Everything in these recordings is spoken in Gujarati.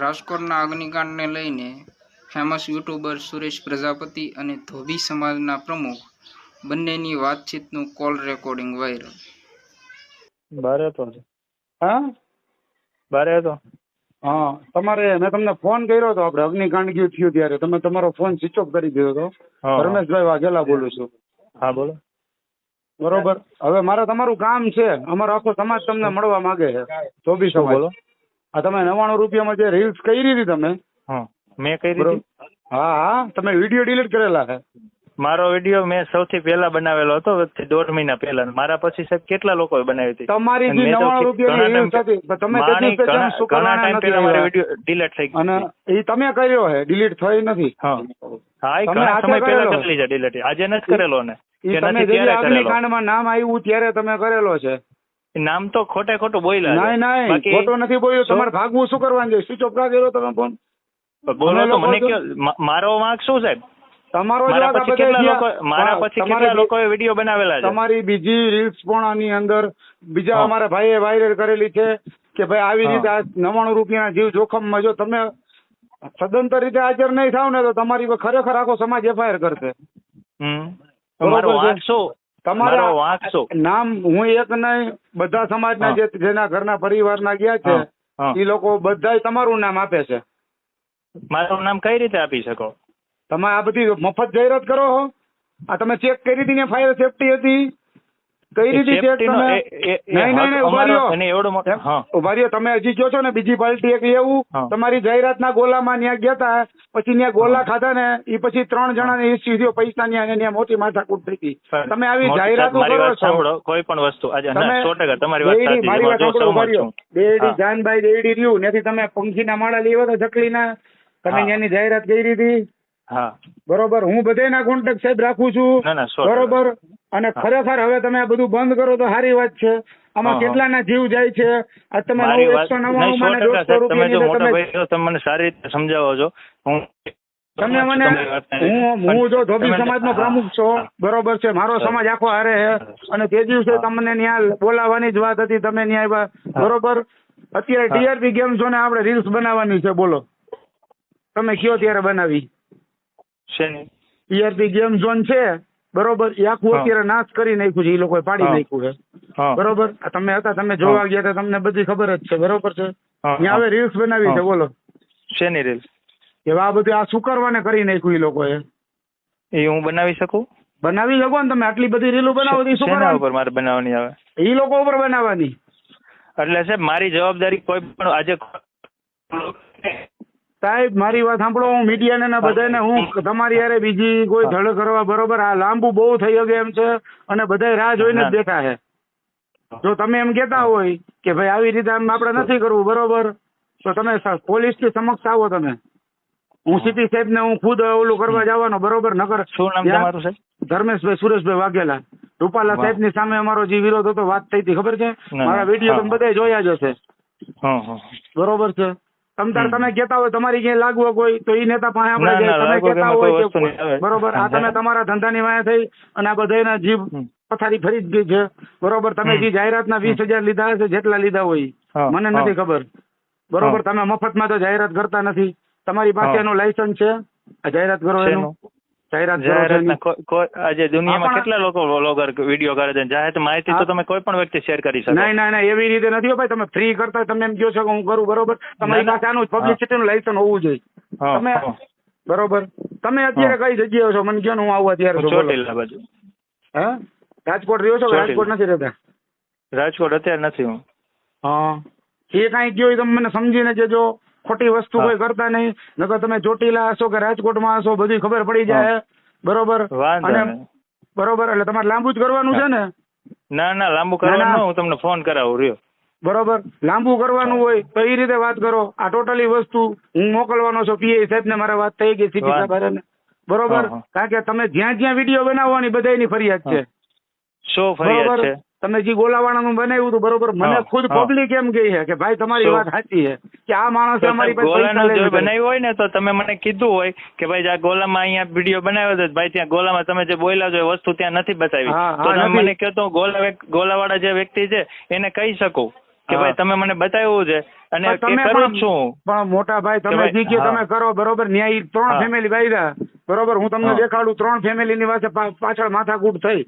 રાજકોટના અગ્નિકાંડને લઈને ફેમસ યુટ્યુબર સુરેશ પ્રજાપતિ અને ધોબી સમાજના પ્રમુખ બંનેની વાતચીતનું કોલ રેકોર્ડિંગ વાયરલ. બારે હતો હા? બારે હતો? હા. તમારે મેં તમને ફોન કર્યો હતો આપણે. અગ્નિકાંડ ગયું થયું ત્યારે. તમે તમારો ફોન સ્વિચ ઓફ કરી દીધો હતો. રમેશભાઈ વાઘેલા બોલું છું. હા બોલો. બરોબર. હવે મારે તમારું કામ છે. અમારો આખો સમાજ તમને મળવા માંગે છે. ધોબી સમાજ. બોલો? આ તમે નવાણું રૂપિયામાં જે રીલ્સ કરી હતી તમે મેં કરી હતી. હા હા તમે વીડિયો ડિલીટ કરેલા છે. મારો વીડિયો મેં સૌથી પહેલા બનાવેલો હતો દોઢ મહિના પહેલા. મારા પછી સાહેબ કેટલા લોકોએ બનાવી હતી? તમારી જે નવાણું રૂપિયાની તમે માણી પેલા મારી વીડિયો ડિલીટ થઈ અને એ તમે કર્યો હે ડિલીટ થઈ નથી. હા. હા એ તમે ઘણા સમય પહેલા કરેલો. છે. ડિલીટ આજે નથી કરેલો ને એ કે નથી ત્યારે કરેલો. અગ્નિકાંડમાં નામ આવ્યું ત્યારે તમે કરેલો છે. નામ તો ખોટે ખોટું બોલ્યા નહીં નહીં ખોટું નથી બોલ્યો. તમારે ભાગવું શું કરવાનું છે? સ્વિચ ઓફ કર્યો તમે ફોન બોલો તો મને કયો મારો વાંક શું સાહેબ? તમારો મારા પછી કેટલા લોકો મારા પછી કેટલા લોકોએ વીડિયો બનાવેલા છે? તમારી બીજી રીલ્સ પણ આની અંદર બીજા. અમારા ભાઈએ વાયરલ કરેલી છે કે ભાઈ આવી રીતે આ નવાણું રૂપિયાના જીવ જોખમમાં જો તમે સદંતર રીતે હાજર નહીં થાવ ને તો તમારી ખરેખર આખો સમાજ એફઆઈઆર કરશે. મારો. વાંક શું? તમારા વાંચશો નામ હું એક નહીં બધા સમાજના. જે જેના ઘરના પરિવારના ગયા છે. એ લોકો બધા તમારું નામ આપે છે. મારું નામ કઈ રીતે આપી શકો? તમે આ બધી મફત જાહેરાત કરો છો આ તમે ચેક કરી હતી ને ફાયર સેફટી હતી. કઈ રીતે ચેક તમે ઊભા રહ્યો તમે હજી જો છો ને બીજી પાર્ટી એક એવું. તમારી જાહેરાતના ગોલામાં ત્યાં ગયા હતા પછી ત્યાં ગોલા ખાધા ને એ પછી ત્રણ જણા ને સીધો પૈસા ની અને ત્યાં મોટી માથાકૂટ થઈ હતી તમે આવી જાહેરાત કરો છો. કોઈ પણ વસ્તુ. મારી વાત ઊભા રહ્યો. છું. જાનભાઈ દેડી રહ્યું. નથી તમે પંખીના માળા લેવા હતા ચકલીના તમે ત્યાંની જાહેરાત કરી હતી હા. બરોબર. હું બધાયના કોન્ટેક્ટ સાહેબ રાખું છું. ના ના. બરોબર. અને ખરેખર હવે તમે આ બધું બંધ કરો તો સારી વાત છે. આમાં. કેટલાના જીવ જાય છે? આ તમે ને જો મોટા ભાઈ મને સારી રીતે સમજાવો છો. હું તમે મને હું હું જો ધોબી સમાજનો પ્રમુખ છો બરોબર છે મારો સમાજ આખો હારે છે. અને તે દિવસે તમને ત્યાં બોલાવવાની જ વાત હતી તમે ત્યાં આવ્યા બરોબર? અત્યારે ટીઆરપી ગેમ ઝોને આપણે રીલ્સ બનાવવાની છે બોલો. તમે કયો ત્યારે બનાવી? શેની? ટીઆરપી ગેમ ઝોન છે બરોબર? આખું અત્યારે નાશ કરી નાખ્યું છે એ લોકોએ પાડી નાખ્યું છે. બરોબર? તમે હતા તમે જોવા ગયા હતા તમને બધી ખબર જ છે બરોબર છે? ત્યાં હવે રીલ્સ બનાવી છે બોલો. શેની રીલ્સ કે આ બધું આ શું કરવાને કરી નાખ્યું એ લોકોએ. એ હું બનાવી શકું? બનાવી શકો ને તમે આટલી બધી રીલો બનાવો તો શું ઉપર મારે બનાવવાની આવે એ લોકો ઉપર બનાવવાની. એટલે સાહેબ મારી જવાબદારી કોઈ પણ આજે સાહેબ મારી વાત સાંભળો હું મીડિયાને ને બધાને હું તમારી યારે બીજી કોઈ ધડ કરવા બરોબર આ લાંબુ બહુ થઈ ગયું એમ છે અને બધા રાહ જોઈને જ બેઠા છે. જો તમે એમ કહેતા હોય કે ભાઈ આવી રીતે આમ આપણે નથી કરવું બરોબર તો તમે પોલીસથી સમક્ષ આવો તમે. હું સીટી સાહેબ ને હું ખુદ ઓલું કરવા જવાનો બરોબર નગર શું નામ તમારું સાહેબ? ધર્મેશભાઈ સુરેશભાઈ વાઘેલા. રૂપાલા સાહેબની સામે અમારો જે વિરોધ હતો વાત થઈ હતી ખબર છે? મારા વીડિયો તમે બધા જોયા જ હશે. બરોબર છે? તમ તાર તમે કેતા હોય તમારી ક્યાંય લાગવો હોય તો એ નેતા પાસે આપણે તમે કેતા હોય કે. બરોબર આ તમે તમારા ધંધાની વાયા થઈ અને આ બધાના એના જીભ પથારી ફરી જ ગઈ છે. બરોબર તમે. જે જાહેરાતના વીસ હજાર લીધા હશે જેટલા લીધા હોય મને નથી ખબર. બરોબર તમે તમે મફતમાં તો જાહેરાત કરતા નથી. તમારી પાસે. એનું લાયસન્સ છે? આ જાહેરાત કરો એનું. જાહેરાત આજે દુનિયામાં કેટલા લોકો વ્લોગર વીડિયો કરે છે? જાહેર માહિતી તો તમે કોઈ પણ વ્યક્તિ શેર કરી શકો. નહીં ના નહીં એવી રીતે નથી હો ભાઈ તમે ફ્રી કરતા તમે એમ કહો છો કે હું કરું બરોબર? તમારી ના, ના. પાસે આનું પબ્લિસિટીનું લાયસન્સ હોવું જોઈએ. તમે બરોબર? તમે અત્યારે કઈ જગ્યાએ છો મને કહો હું આવું અત્યારે ચોટીલા બાજુ. હે? રાજકોટ રહ્યો છો રાજકોટ નથી રહેતા? રાજકોટ અત્યારે નથી હું. હા. એ કાંઈ કયો એ તમે મને સમજીને કેજો ખોટી વસ્તુ કોઈ કરતા નહીં. નકર તમે ચોટીલા હશો કે રાજકોટમાં હશો બધી ખબર પડી જાય બરોબર? અને બરોબર એટલે તમારે લાંબુ જ કરવાનું છે ને? ના ના લાંબુ કરવાનું હું તમને ફોન કરાવું રહ્યો. બરોબર? લાંબુ કરવાનું હોય તો એ રીતે વાત કરો. આ ટોટલી વસ્તુ હું મોકલવાનો છું પીઆઈ સાહેબ ને મારા વાત થઈ ગઈ સીપી. સાહેબ. બરોબર. કારણ કે તમે જ્યાં જ્યાં વીડિયો બનાવવાની બધાયની ફરિયાદ છે. શો ફરિયાદ છે? તમે જે ગોલાવાળાનું બનાવ્યું હતું બરોબર? મને ખુદ. પબ્લિક એમ કહે છે કે ભાઈ તમારી વાત સાચી છે કે આ માણસે અમારી પાસે ગોલાનું. બનાવ્યું હોય ને તો તમે મને કીધું હોય કે ભાઈ આ ગોલામાં અહીંયા વીડિયો બનાવ્યો હતો ભાઈ ત્યાં ગોલામાં તમે જે બોલ્યા છો એ વસ્તુ ત્યાં નથી બતાવી. તો તમે મને કહો તો ગોલા ગોલાવાળા જે વ્યક્તિ છે એને કહી શકું કે ભાઈ તમે મને બતાવ્યું છે અને તમે કરું છું. પણ મોટા ભાઈ તમે જે કે તમે કરો બરોબર? ન્યાય ત્રણ ફેમિલી વાયદા. બરોબર? હું તમને. દેખાડું ત્રણ ફેમિલી ની પાસે પાછળ માથાકૂટ થઈ.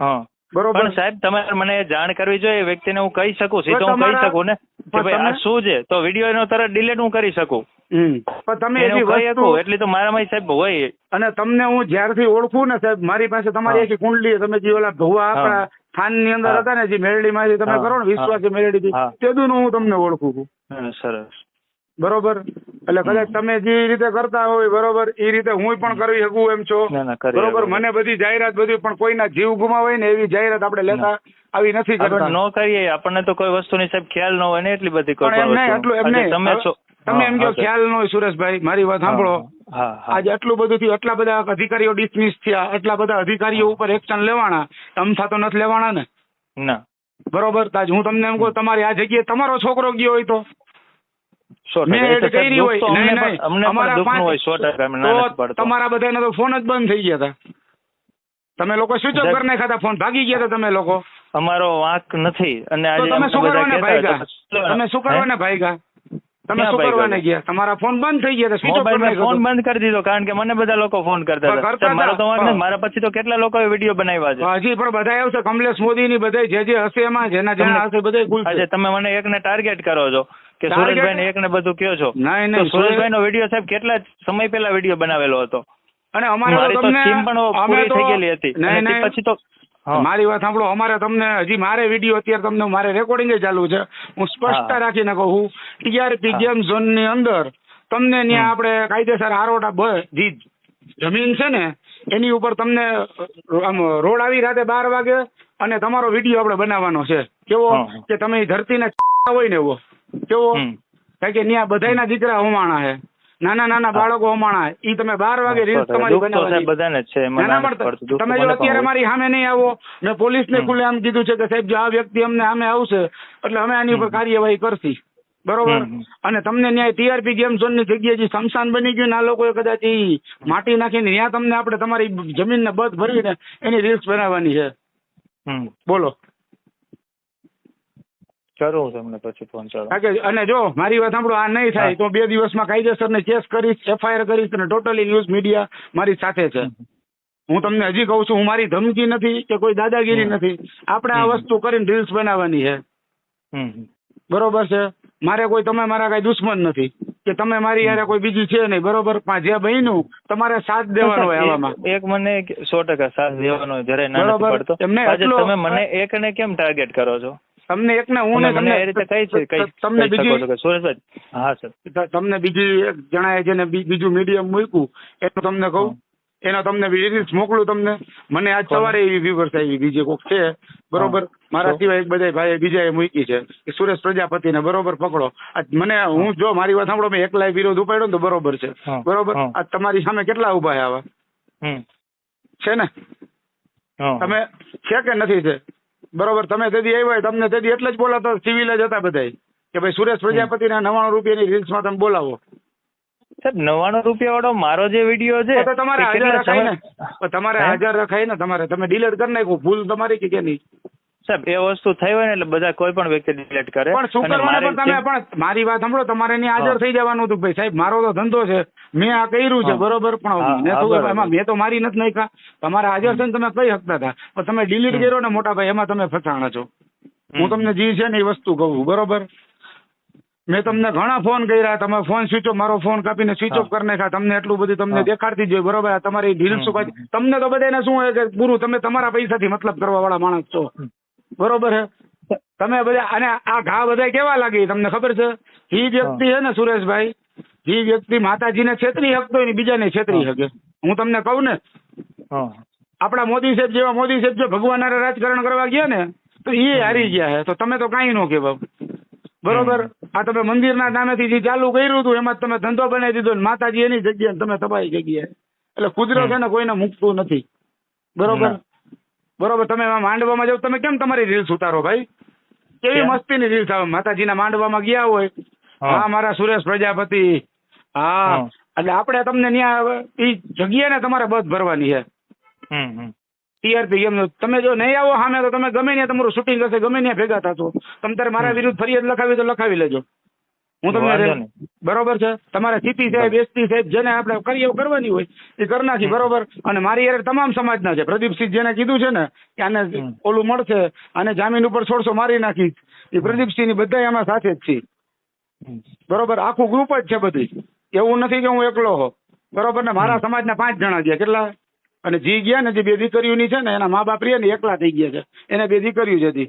હા. બરોબર. સાહેબ તમારે મને જાણ કરવી જોઈએ વ્યક્તિને હું કહી શકું સીધો હું કહી શકું ને? કે ભાઈ આ શું છે? તો વીડિયો એનો તરત ડિલીટ હું કરી શકું. પણ તમે એવી વસ્તુ એટલી તો મારામાં સાહેબ હોય. અને તમને હું જ્યારથી ઓળખું ને સાહેબ મારી પાસે તમારી એક કુંડલી તમે જે ઓલા ભવા. આપણા સ્થાનની અંદર હતા ને જે મેરડી માંથી તમે કરો ને વિશ્વાસી મેરડી. થી તેદું હું તમને ઓળખું છું. સરસ. બરોબર? એટલે કદાચ તમે જે રીતે કરતા હોય બરોબર એ રીતે હું પણ કરવી શકું એમ છો. કરી બરોબર? મને બધી જાહેરાત બધી પણ કોઈના જીવ ગુમાવાય ને એવી જાહેરાત આપણે લેતા આવી નથી કરતા ન કરીએ આપણને તો કોઈ વસ્તુની સાહેબ ખ્યાલ ન હોય ને એટલી બધી પણ. એટલું તમે છો તમે એમ કહો ખ્યાલ ન હોય સુરેશભાઈ મારી વાત સાંભળો. આજે આટલું બધું થયું આટલા બધા અધિકારીઓ ડિસમિસ થયા આટલા બધા અધિકારીઓ ઉપર એક્શન લેવાના. અમથા તો નથી લેવાના ને? ના. બરોબર? તાજ હું તમને એમ કહું તમારી આ જગ્યાએ તમારો છોકરો ગયો હોય તો? તમારા બધાના તો ફોન જ બંધ થઈ ગયા હતા. તમે લોકો સ્વિચ ઓફ કરી નાખ્યા ફોન ભાગી ગયા હતા તમે લોકો. અમારો વાંક નથી. અને આજે તમે શું કરવાના કરવાને તો તમે શું ભાઈ ભાગ્યા તમે શું કરવાને ગયા તમારા ફોન બંધ થઈ ગયા સ્વિચ ઓફ કરી મોબાઈલ ફોન બંધ કરી દીધો કારણ કે મને બધા લોકો ફોન કરતા હતા મારો તો. મારા પછી તો કેટલા લોકોએ વીડિયો બનાવ્યા છે હજી પણ બધા આવશે કમલેશ મોદી ની બધા જે જે હશે એમાં જેના જેના હશે બધા ખુલશે છે તમે મને એકને ટાર્ગેટ કરો છો કે? સુરેશભાઈ ને એકને બધું કયો છો નહીં નહીં સુરેશભાઈ નો વીડિયો સાહેબ કેટલા સમય પહેલા વીડિયો બનાવેલો હતો અને અમારે તો તમને સ્કીમ પણ પૂરી થઈ ગયેલી હતી. પછી તો. મારી વાત સાંભળો અમારે તમને હજી મારે વીડિયો અત્યારે તમને મારે રેકોર્ડિંગ ચાલુ છે. હું સ્પષ્ટતા. રાખીને કહું ટીઆરપી ગેમ ઝોનની અંદર તમને ત્યાં આપણે કાયદેસર આરોટા જી જમીન છે ને એની ઉપર તમને આમ રોડ આવી રાતે બાર વાગે અને તમારો વીડિયો આપણે બનાવવાનો છે. કેવો? કે તમે ધરતીને હોય ને એવો. કેવો? કારણ કે ત્યાં બધાયના દીકરા હોમાણા છે. નાના નાના બાળકો હોમાણા ઈ તમે બાર વાગે રીલ્સ તમારી બનાવવાની. બધાને છે તમે જો અત્યારે મારી સામે નહીં આવો મેં પોલીસ ને ખુલ્લે આમ કીધું છે કે સાહેબ જો આ વ્યક્તિ અમને સામે આવશે એટલે અમે આની ઉપર કાર્યવાહી કરશી. બરોબર? અને તમને ન્યાય ટીઆરપી ગેમ ઝોનની જગ્યાએ જે શમશાન બની ગયું ને આ લોકોએ કદાચ ઈ માટી નાખીને ત્યાં તમને આપણે તમારી જમીન ને બધ ભરીને એની રીલ્સ બનાવવાની છે. હમ. કરું તમને પછી ફોન ચાલો અને જો મારી વાત સાંભળો આ નહીં થાય. તો બે દિવસમાં કાયદેસર ને કેસ કરીશ એફઆઈઆર કરીશ અને ટોટલી ન્યૂઝ મીડિયા મારી સાથે છે. હું તમને હજી કહું છું હું મારી ધમકી નથી કે કોઈ દાદાગીરી. નથી. આપણે આ. વસ્તુ કરીને રીલ્સ બનાવવાની છે. બરોબર છે? મારે કોઈ તમે મારા કઈ દુશ્મન નથી. કે તમે મારી યારે કોઈ બીજી છે નહીં બરોબર? પણ જે બહેનું તમારે સાથ દેવાનો હોય આવામાં. એક- મને સો ટકા સાથ દેવાનો જયારે ના બરોબર. પડતો. એમને આજે એટલો- તમે મને એકને કેમ ટાર્ગેટ કરો છો? તમને એકને હું તમને એ રીતે કહી છે તમને છો બીજી સુરેશભાઈ હા સર. તમને બીજી એક જણાએ બી- બીજું મીડિયમ મૂક્યું એનું તમને કહું. એના તમને રીલ્સ મોકલું તમને. મને આજ સવારે એવી વ્યુવર્સ આવી બીજી કોક છે. બરોબર? મારા સિવાય એક બધા ભાઈ બીજાએ મૂકી છે. કે સુરેશ પ્રજાપતિને બરોબર પકડો. આજ મને હું. જો મારી વાત સાંભળો મેં એકલાય વિરોધ ઉપાડ્યો ને તો બરોબર છે. બરોબર? આજ આ તમારી સામે કેટલા ઊભા છે આવા? છે ને? તમે છે કે નથી છે? બરોબર તમે તેથી આવ્યા હોય તમને તેથી એટલે જ બોલાતા સિવિલ જ હતા બધા કે ભાઈ સુરેશ પ્રજાપતિના નવાણું રૂપિયાની રીલ્સમાં તમે બોલાવો. સાહેબ નવાણું રૂપિયા વાળો મારો જે વીડિયો છે તમારે હાજર રખાય ને? તમારે હાજર રખાય ને તમારે તમે ડિલીટ કરી નાખો ભૂલ તમારી કે કે નહીં સાહેબ એ વસ્તુ થઈ હોય ને એટલે બધા કોઈ પણ વ્યક્તિ ડિલેટ કરે. પણ શું કરવાને તમે પણ મારી વાત સાંભળો તમારે એની હાજર થઈ જવાનું હતું ભાઈ સાહેબ મારો તો ધંધો છે મેં આ કર્યું છે બરોબર? પણ મેં તો એમાં મેં તો મારી નથી નાખ્યા. તમારે હાજર થઈને ને તમે કહી શકતા હતા પણ તમે ડિલીટ કર્યો ને મોટા ભાઈ એમાં તમે ફસાણા છો. હું તમને જી છે ને એ વસ્તુ કહું બરોબર? મેં તમને ઘણા ફોન કર્યા તમે ફોન સ્વિચ ઓફ મારો ફોન કાપીને સ્વિચ ઓફ. કરી નાખ્યા તમને એટલું બધું તમને દેખાડતી જ હોય બરોબર? તમારી ઢીલ શું તમને તો બધાને શું હોય કે પૂરું તમે તમારા પૈસાથી મતલબ કરવા વાળા માણસ છો. બરોબર છે તમે બધા અને આ ઘા બધા કેવા લાગે? તમને ખબર છે? એ વ્યક્તિ છે ને સુરેશભાઈ એ વ્યક્તિ માતાજીને છેતરી શકતો ને બીજાને છેતરી હા. શકે હું તમને કહું ને આપણા મોદી સાહેબ જેવા મોદી સાહેબ જો ભગવાન રાજકારણ કરવા ગયા ને તો એ હારી ગયા છે તો તમે તો કાંઈ નો કહેવાય. બરોબર? આ તમે મંદિરના નામેથી જે ચાલુ કર્યું હતું એમાં તમે ધંધો બનાવી દીધો ને માતાજી એની જગ્યાએ ને તમે તબાઈ જગ્યાએ. એટલે કુદરત. છે ને કોઈને મૂકતું નથી. બરોબર. બરોબર તમે માંડવામાં જાવ તમે કેમ તમારી રીલ્સ ઉતારો ભાઈ? કેવી મસ્તી મસ્તીની રીલ્સ આવે માતાજીના માંડવામાં ગયા હોય. હા. મારા સુરેશ પ્રજાપતિ. હા. એટલે આપણે તમને ત્યાં એ જગ્યાને તમારે બસ ભરવાની છે. ટીઆરપી કેમ તમે જો નહીં આવો સામે તો તમે ગમે ત્યાં તમારું શૂટિંગ હશે ગમે ત્યાં ભેગા થશો. તમે તારે મારા વિરુદ્ધ ફરિયાદ લખાવી તો લખાવી લેજો. હું તમને બરોબર છે? તમારે સીપી સાહેબ એસપી સાહેબ જેને આપણે કરીએ કરવાની હોય એ કરી નાખી બરોબર? અને મારી યાર તમામ સમાજના છે. પ્રદીપસિંહ જેને કીધું છે ને કે આને ઓલું મળશે અને જામીન ઉપર છોડશો મારી નાખી એ પ્રદીપસિંહની બધા એમાં સાથે જ છે. બરોબર? આખું ગ્રુપ જ છે બધી. એવું નથી કે હું એકલો હો બરોબર ને? મારા સમાજના પાંચ જણા ગયા કેટલા? અને જી ગયા ને જે બે દીકરીઓની છે ને એના મા બાપ રે ને એકલા થઈ ગયા છે. એને બે દીકરીઓ જ. હતી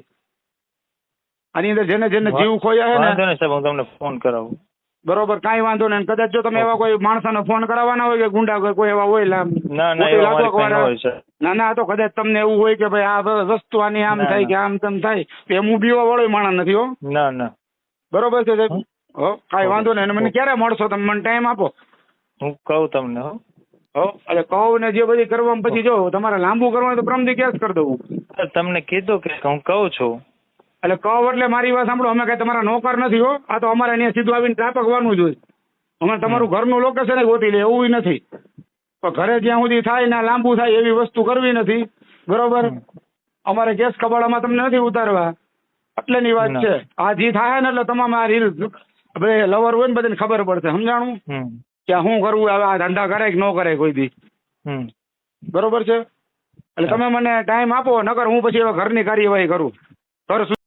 આની અંદર જેને જેને જીવ ખોયા છે ને સાહેબ હું તમને ફોન કરાવું. બરોબર કાંઈ વાંધો નહીં. કદાચ જો તમે એવા કોઈ માણસોને ફોન કરાવવાના હોય કે ગુંડા કોઈ- એવા હોય ના ના ન તો કદાચ તમને એવું હોય કે ભાઈ આ વસ્તુ આની આમ થાય કે આમ તેમ થાય તો એમ હું બીવા વાળો માણસ નથી હો. ના ના. બરોબર છે સાહેબ? હો? કાંઈ વાંધો નહીં. મને ક્યારે મળશો તમે? મને ટાઈમ આપો. હું કહું તમને હો. હો એટલે કહું ને જે બધી કરવામાં પછી જો તમારે લાંબુ કરવાનું તો પ્રમદી કેસ કરી દઉં. તમને કીધું કે હું કહું છું. એટલે કહો એટલે મારી વાત સાંભળો. અમે કઈ તમારા નોકર નથી હો. આ તો અમારે અહીંયા સીધું આવીને ત્રાપકવાનું જ હોય. અમે તમારું ઘરનું લોકેશન ગોતી લે એવું નથી. પણ ઘરે જ્યાં સુધી થાય ને લાંબુ થાય એવી વસ્તુ કરવી નથી. બરોબર? અમારે કેસ કબાડામાં તમને નથી ઉતારવા. એટલેની વાત છે. આ જે થાય ને એટલે તમામ આ રીલ આપણે લવર હોય ને બધાને ખબર પડશે. સમજાણું? કે શું કરવું? હવે આ ધંધા કરે કે ન કરે કોઈ દી? બરોબર છે? એટલે તમે મને ટાઈમ આપો નકર હું પછી હવે ઘરની કાર્યવાહી કરું. ઘર